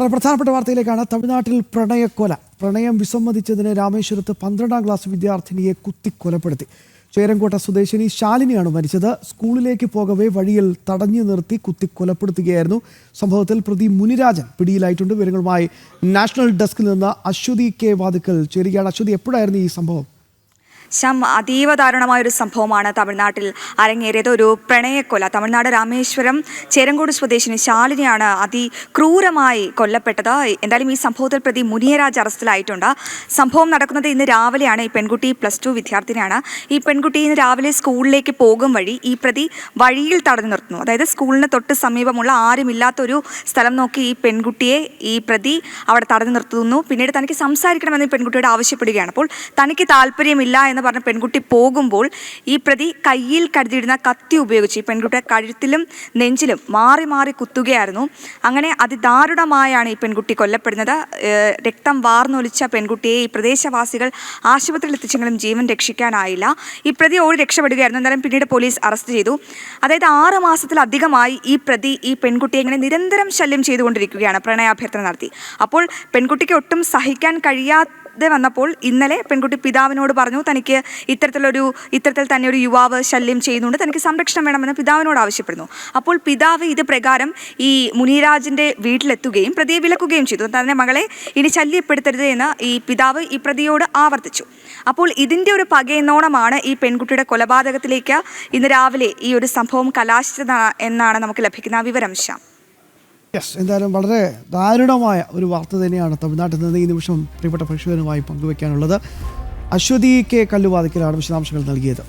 വളരെ പ്രധാനപ്പെട്ട വാർത്തയിലേക്കാണ് തമിഴ്നാട്ടിൽ പ്രണയക്കൊല. പ്രണയം വിസമ്മതിച്ചതിന് രാമേശ്വരത്ത് പന്ത്രണ്ടാം ക്ലാസ് വിദ്യാർത്ഥിനിയെ കുത്തിക്കൊലപ്പെടുത്തി. ചേരങ്കോട്ട സ്വദേശിനി ശാലിനിയാണ് മരിച്ചത്. സ്കൂളിലേക്ക് പോകവേ വഴിയിൽ തടഞ്ഞു നിർത്തി കുത്തിക്കൊലപ്പെടുത്തുകയായിരുന്നു. സംഭവത്തിൽ പ്രതി മുനിരാജൻ പിടിയിലായിട്ടുണ്ട്. വിവരങ്ങളുമായി നാഷണൽ ഡെസ്കിൽ നിന്ന് അശ്വതി കെ വാതുക്കൽ ചേരുകയാണ്. അശ്വതി എപ്പോഴായിരുന്നു ഈ സംഭവം? ശം അതീവ ദാരുണമായ ഒരു സംഭവമാണ് തമിഴ്നാട്ടിൽ അരങ്ങേറിയത്. ഒരു പ്രണയക്കൊല. തമിഴ്നാട് രാമേശ്വരം ചേരങ്കോട് സ്വദേശിനി ശാലിനിയാണ് അതിക്രൂരമായി കൊല്ലപ്പെട്ടത്. എന്തായാലും ഈ സംഭവത്തിൽ പ്രതി മുനിയരാജ് അറസ്റ്റിലായിട്ടുണ്ട്. സംഭവം നടക്കുന്നത് ഇന്ന് രാവിലെയാണ്. ഈ പെൺകുട്ടി പ്ലസ് ടു വിദ്യാർത്ഥിനിയാണ്. ഈ പെൺകുട്ടി ഇന്ന് രാവിലെ സ്കൂളിലേക്ക് പോകും വഴി ഈ പ്രതി വഴിയിൽ തടഞ്ഞു നിർത്തുന്നു. അതായത് സ്കൂളിന് തൊട്ട് സമീപമുള്ള ആരുമില്ലാത്തൊരു സ്ഥലം നോക്കി ഈ പെൺകുട്ടിയെ ഈ പ്രതി അവിടെ തടഞ്ഞു നിർത്തുന്നു. പിന്നീട് തനിക്ക് സംസാരിക്കണമെന്ന് പെൺകുട്ടിയോട് ആവശ്യപ്പെടുകയാണ്. അപ്പോൾ തനിക്ക് താല്പര്യമില്ല എന്ന് പറഞ്ഞ പെൺകുട്ടി പോകുമ്പോൾ ഈ പ്രതി കയ്യിൽ കരുതിയിരുന്ന കത്തി ഉപയോഗിച്ച് ഈ പെൺകുട്ടിയുടെ കഴുത്തിലും നെഞ്ചിലും മാറി മാറി കുത്തുകയായിരുന്നു. അങ്ങനെ അതിദാരുണമായാണ് ഈ പെൺകുട്ടി കൊല്ലപ്പെടുന്നത്. രക്തം വാർന്നൊലിച്ച പെൺകുട്ടിയെ ഈ പ്രദേശവാസികൾ ആശുപത്രിയിൽ എത്തിച്ചെങ്കിലും ജീവൻ രക്ഷിക്കാനായില്ല. ഈ പ്രതി ഓടി രക്ഷപ്പെടുകയായിരുന്നു. എന്നാലും പിന്നീട് പോലീസ് അറസ്റ്റ് ചെയ്തു. അതായത് ആറ് മാസത്തിലധികമായി ഈ പ്രതി ഈ പെൺകുട്ടിയെ ഇങ്ങനെ നിരന്തരം ശല്യം ചെയ്തുകൊണ്ടിരിക്കുകയാണ്. പ്രണയാഭ്യർത്ഥന നടത്തി. അപ്പോൾ പെൺകുട്ടിക്ക് ഒട്ടും സഹിക്കാൻ കഴിയാതെ വന്നപ്പോൾ ഇന്നലെ പെൺകുട്ടി പിതാവിനോട് പറഞ്ഞു തനിക്ക് ഇത്തരത്തിലൊരു ഇത്തരത്തിൽ തന്നെ ഒരു യുവാവ് ശല്യം ചെയ്യുന്നുണ്ട് തനിക്ക് സംരക്ഷണം വേണമെന്ന് പിതാവിനോട് ആവശ്യപ്പെടുന്നു. അപ്പോൾ പിതാവ് ഇത് പ്രകാരം ഈ മുനിരാജിന്റെ വീട്ടിലെത്തുകയും പ്രതിയെ വിലക്കുകയും ചെയ്തു. തന്നെ മകളെ ഇനി ശല്യപ്പെടുത്തരുത് എന്ന് ഈ പിതാവ് ഈ പ്രതിയോട് ആവർത്തിച്ചു. അപ്പോൾ ഇതിന്റെ ഒരു പകയെന്നോണമാണ് ഈ പെൺകുട്ടിയുടെ കൊലപാതകത്തിലേക്ക് ഇന്ന് രാവിലെ ഈ ഒരു സംഭവം കലാശിച്ചത് എന്നാണ് നമുക്ക് ലഭിക്കുന്ന വിവരം ശ്യാം. യെസ് എന്തായാലും വളരെ ദാരുണമായ ഒരു വാർത്ത തന്നെയാണ് തമിഴ്നാട്ടിൽ നിന്ന് ഈ നിമിഷം പ്രിയപ്പെട്ട പ്രേക്ഷകരുമായി പങ്കുവയ്ക്കാനുള്ളത് അശ്വതി കെ കല്ലുവാതിക്കലാണ് വിശദാംശങ്ങൾ നൽകിയത്.